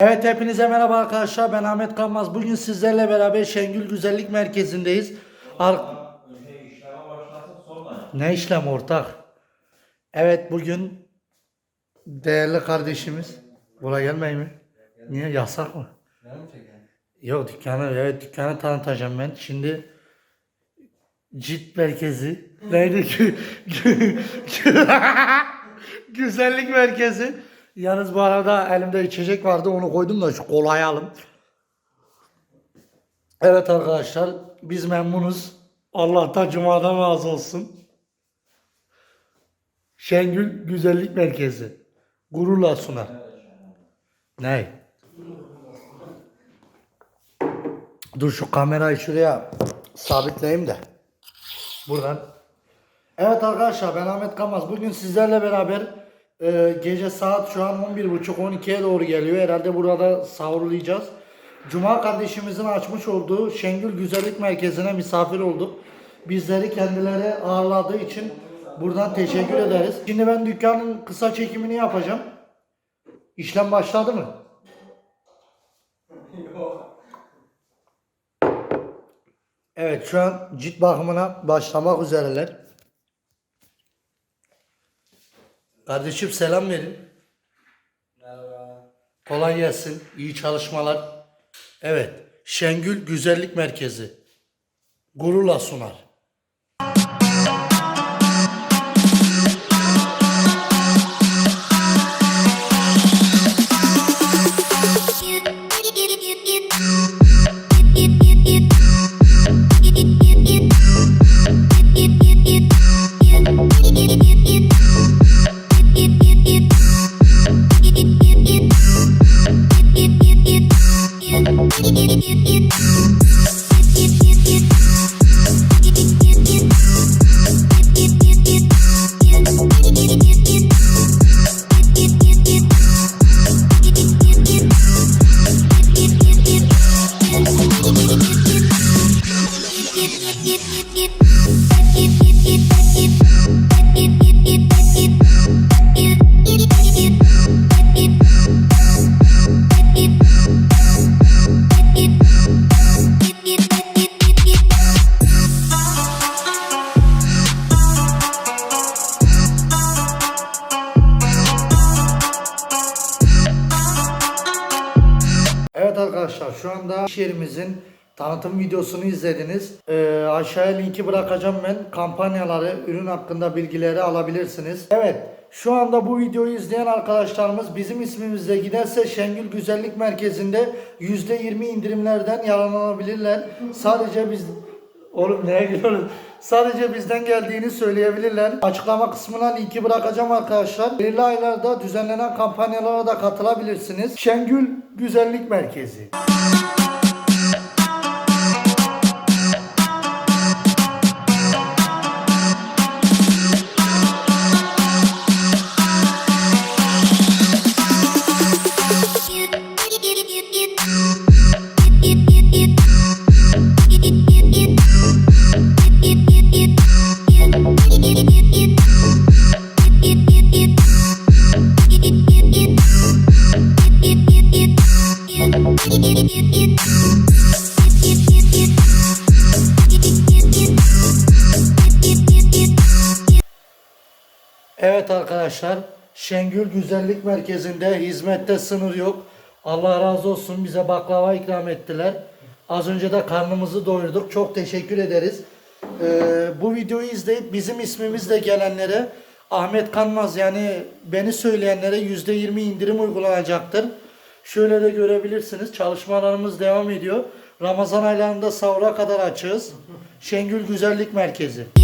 Evet hepinize merhaba arkadaşlar ben Ahmet Kanmaz. Bugün sizlerle beraber Şengül Güzellik Merkezi'ndeyiz. Ar- ne işlem ortak? Evet bugün değerli kardeşimiz. Buraya gelmeyi mi? Niye yasak mı? Yok dükkanı evet dükkanı tanıtacağım ben. Şimdi Cit merkezi. Neydi? Güzellik merkezi. Yalnız bu arada elimde içecek vardı onu koydum da şu kolayı alın. Evet arkadaşlar biz memnunuz. Allah'tan cumadan razı olsun. Şengül Güzellik Merkezi. Gururla sunar. Ne? Dur şu kamerayı şuraya sabitleyeyim de. Buradan. Evet arkadaşlar ben Ahmet Kamaz. Bugün sizlerle beraber e, gece saat şu an 11.30-12'ye doğru geliyor. Herhalde burada sahurlayacağız. Cuma kardeşimizin açmış olduğu Şengül Güzellik Merkezi'ne misafir olduk. Bizleri kendileri ağırladığı için buradan teşekkür ederiz. Şimdi ben dükkanın kısa çekimini yapacağım. İşlem başladı mı? Evet şu an cilt bakımına başlamak üzereler. Kardeşim selam verin. Merhaba. Kolay gelsin. İyi çalışmalar. Evet. Şengül Güzellik Merkezi. Gururla sunar. you, you, you, you. Evet arkadaşlar şu anda iş yerimizin tanıtım videosunu izlediniz. Ee, aşağıya linki bırakacağım ben. Kampanyaları, ürün hakkında bilgileri alabilirsiniz. Evet şu anda bu videoyu izleyen arkadaşlarımız bizim ismimizle giderse Şengül Güzellik Merkezi'nde %20 indirimlerden yararlanabilirler. Sadece biz... Oğlum neye gülüyorsun? Sadece bizden geldiğini söyleyebilirler. Açıklama kısmına linki bırakacağım arkadaşlar. Belirli aylarda düzenlenen kampanyalara da katılabilirsiniz. Şengül Güzellik Merkezi. Evet arkadaşlar, Şengül Güzellik Merkezi'nde hizmette sınır yok. Allah razı olsun bize baklava ikram ettiler. Az önce de karnımızı doyurduk. Çok teşekkür ederiz. Ee, bu videoyu izleyip bizim ismimizle gelenlere Ahmet Kanmaz yani beni söyleyenlere %20 indirim uygulanacaktır. Şöyle de görebilirsiniz. Çalışmalarımız devam ediyor. Ramazan aylarında sahura kadar açığız. Şengül Güzellik Merkezi.